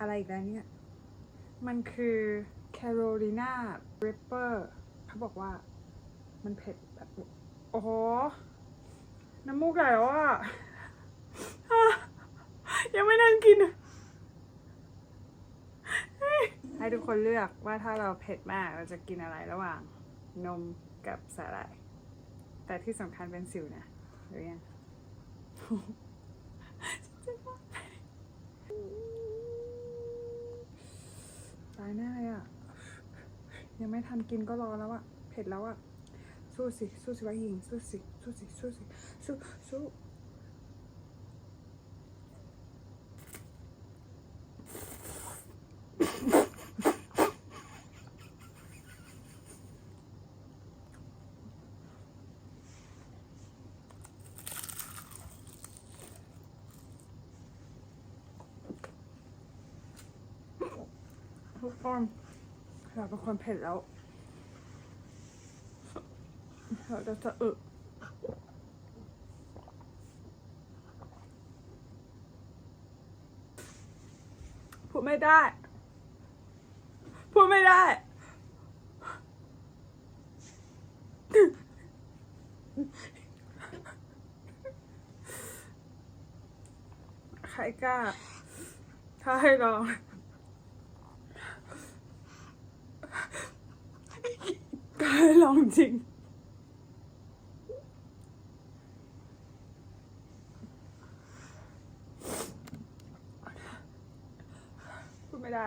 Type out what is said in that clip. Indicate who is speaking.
Speaker 1: อะไรอีกแล้วเนี่ย มันคือแคโรลีนาเรปเปอร์เขาบอกว่ามันเผ็ดแบบ โอ้โห น้ำมูกไหลแล้วอะ ยังไม่นั่งกิน ให้ทุกคนเลือกว่าถ้าเราเผ็ดมากเราจะกินอะไรระหว่างนมกับสาหร่าย แต่ที่สำคัญเป็นสิวนะหรือยัง ตายแน่เลยอะ ยังไม่ทันกินก็รอแล้วอะเผ็ดแล้วอะสู้สิ สู้สิวะหญิง สู้สิ สู้สิ สู้สิ สู้ สู้ทุกคน เราเป็นคนเผ็ดแล้ว เราจะสะอึกพูดไม่ได้ พูดไม่ได้ ใครกล้า ถ้าให้ลอง ยลองจริง พูดไม่ได้